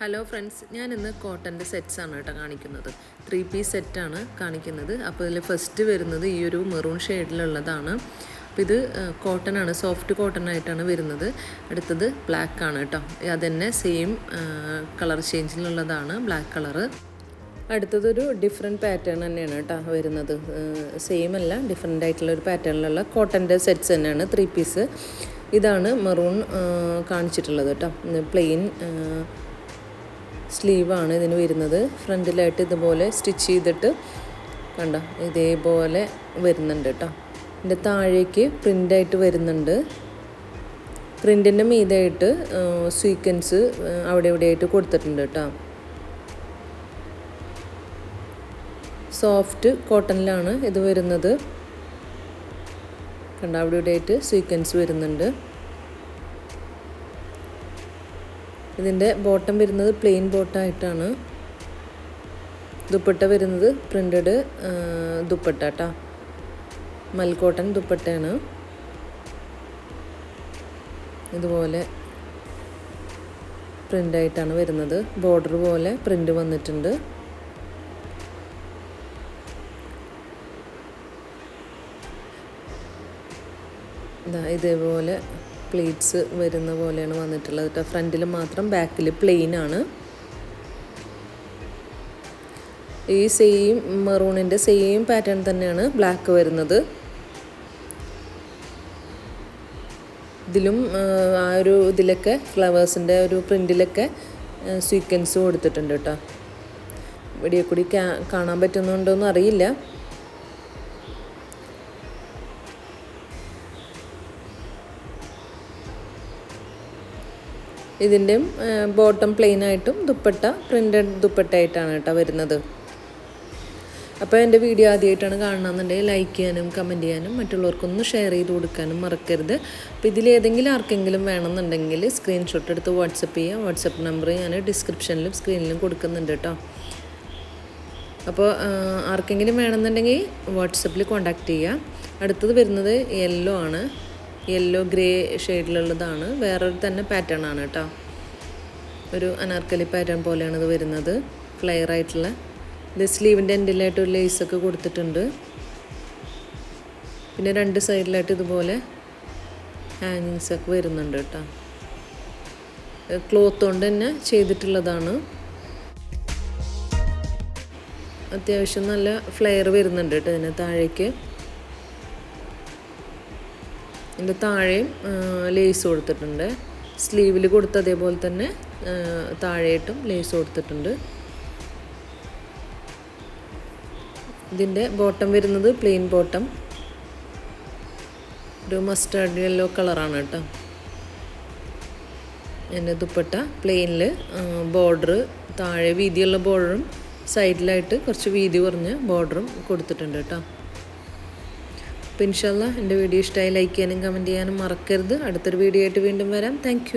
Hello friends ഞാൻ ഇന്ന് കോട്ടന്റെ sets ആണ് കേട്ടോ കാണിക്കുന്നത്. ത്രീ പീസ് സെറ്റാണ് കാണിക്കുന്നത്. അപ്പോൾ ഇതിൽ ഫസ്റ്റ് വരുന്നത് ഈ ഒരു മെറൂൺ ഷെയ്ഡിലുള്ളതാണ് അപ്പോൾ ഇത് കോട്ടൺ ആണ്. സോഫ്റ്റ് കോട്ടൺ ആയിട്ടാണ് വരുന്നത്. അടുത്തത് ബ്ലാക്ക് ആണ് കേട്ടോ. അതന്നെ സെയിം കളർ ചേഞ്ചിലുള്ളതാണ് ബ്ലാക്ക് കളറ് അടുത്തതൊരു ഡിഫറെന്റ് പാറ്റേൺ തന്നെയാണ് കേട്ടോ വരുന്നത്. സെയിം അല്ല ഡിഫറെന്റ് ആയിട്ടുള്ള ഒരു പാറ്റേണിലുള്ള കോട്ടന്റെ സെറ്റ്സ് തന്നെയാണ് ത്രീ പീസ് ഇതാണ് മെറൂൺ കാണിച്ചിട്ടുള്ളത് കേട്ടോ. പ്ലെയിൻ സ്ലീവാണ് ഇതിന് വരുന്നത്. ഫ്രണ്ടിലായിട്ട് ഇതുപോലെ സ്റ്റിച്ച് ചെയ്തിട്ട് കണ്ട ഇതേപോലെ വരുന്നുണ്ട് കേട്ടോ. ഇതിന്റെ താഴേക്ക് പ്രിന്റായിട്ട് വരുന്നുണ്ട്. പ്രിന്റിന്റെ മീതായിട്ട് സ്വീക്വൻസ് അവിടെ ഇവിടെയായിട്ട് കൊടുത്തിട്ടുണ്ട് കേട്ടോ. സോഫ്റ്റ് കോട്ടണിലാണ് ഇത് വരുന്നത്. കണ്ട അവിടെ ഇവിടെയായിട്ട് സ്വീക്വൻസ് വരുന്നുണ്ട്. ഇതിന്റെ ബോട്ടം വരുന്നത് പ്ലെയിൻ ബോട്ടമായിട്ടാണ് ദുപ്പട്ട വരുന്നത് പ്രിന്റഡ് ദുപ്പട്ട കേട്ടോ മൽക്കോട്ടൻ ദുപ്പട്ടയാണ്. ഇതുപോലെ പ്രിന്റായിട്ടാണ് വരുന്നത്. ബോർഡർ പോലെ പ്രിന്റ് വന്നിട്ടുണ്ട്. ഇതാ ഇതേപോലെ പ്ലേറ്റ്സ് വരുന്ന പോലെയാണ് വന്നിട്ടുള്ളത് കേട്ടോ. ഫ്രണ്ടിൽ മാത്രം ബാക്കിൽ പ്ലെയിൻ ആണ്. ഈ സെയിം മെറൂണിന്റെ സെയിം പാറ്റേൺ തന്നെയാണ് ബ്ലാക്ക് വരുന്നത്. ഇതിലും ആ ഒരു ഇതിലൊക്കെ ഫ്ലവേഴ്സിന്റെ ഒരു പ്രിന്റിലൊക്കെ സീക്വൻസ് കൊടുത്തിട്ടുണ്ട് കേട്ടോ. ഇവിടെ കൂടി കാണാൻ പറ്റുന്നുണ്ടോയെന്ന് അറിയില്ല. ഇതിന്റെയും ബോട്ടം പ്ലെയിൻ ആയിട്ടും ദുപ്പട്ട പ്രിന്റഡ് ദുപ്പട്ടയായിട്ടാണ് കേട്ടോ വരുന്നത്. അപ്പോൾ എന്റെ വീഡിയോ ആദ്യമായിട്ടാണ് കാണണമെന്നുണ്ടെങ്കിൽ ലൈക്ക് ചെയ്യാനും കമന്റ് ചെയ്യാനും മറ്റുള്ളവർക്കൊന്ന് ഷെയർ ചെയ്ത് കൊടുക്കാനും മറക്കരുത്. അപ്പോൾ ഇതിലേതെങ്കിലും ആർക്കെങ്കിലും വേണമെന്നുണ്ടെങ്കിൽ സ്ക്രീൻഷോട്ട് എടുത്ത് വാട്സപ്പ് ചെയ്യാം. വാട്സപ്പ് നമ്പർ ഞാൻ ഡിസ്ക്രിപ്ഷനിലും സ്ക്രീനിലും കൊടുക്കുന്നുണ്ട് കേട്ടോ. അപ്പോൾ ആർക്കെങ്കിലും വേണമെന്നുണ്ടെങ്കിൽ വാട്സപ്പിൽ കോൺടാക്റ്റ് ചെയ്യുക. അടുത്തത് വരുന്നത് യെല്ലോ ആണ്. യെല്ലോ ഗ്രേ ഷെയ്ഡിലുള്ളതാണ് വേറൊരു തന്നെ പാറ്റേൺ ആണ് കേട്ടോ ഒരു അനാർക്കലി പാറ്റേൺ പോലെയാണ് ഇത് വരുന്നത്. ഫ്ലെയർ ആയിട്ടുള്ള. ഇത് സ്ലീവിന്റെ എൻഡിലായിട്ട് ഒരു ലേസൊക്കെ കൊടുത്തിട്ടുണ്ട്. പിന്നെ രണ്ട് സൈഡിലായിട്ട് ഇതുപോലെ ഹാങ്ങിങ്സ് ഒക്കെ വരുന്നുണ്ട് കേട്ടോ ക്ലോത്ത് കൊണ്ട് തന്നെ ചെയ്തിട്ടുള്ളതാണ്. അത്യാവശ്യം നല്ല ഫ്ലെയർ വരുന്നുണ്ട് കേട്ടോ ഇതിന് താഴേക്ക്. ഇതിന്റെ താഴെയും ലേസ് കൊടുത്തിട്ടുണ്ട്. സ്ലീവിൽ കൊടുത്ത അതേപോലെ തന്നെ താഴെയായിട്ടും ലേസ് കൊടുത്തിട്ടുണ്ട്. ഇതിന്റെ ബോട്ടം വരുന്നത് പ്ലെയിൻ ബോട്ടം ഒരു മസ്റ്റാർഡ് യെല്ലോ കളറാണ് കേട്ടോ. എന്റെ ദുപ്പട്ട പ്ലെയിനിൽ ബോർഡർ താഴെ വീതിയുള്ള ബോർഡറും സൈഡിലായിട്ട് കുറച്ച് വീതി കുറഞ്ഞ ബോർഡറും കൊടുത്തിട്ടുണ്ട് കേട്ടോ. അപ്പോൾ ഇൻഷാല്ല എന്റെ വീഡിയോ ഇഷ്ടമായി ലൈക്ക് ചെയ്യാനും കമന്റ് ചെയ്യാനും മറക്കരുത്. അടുത്തൊരു വീഡിയോ ആയിട്ട് വീണ്ടും വരാം. താങ്ക്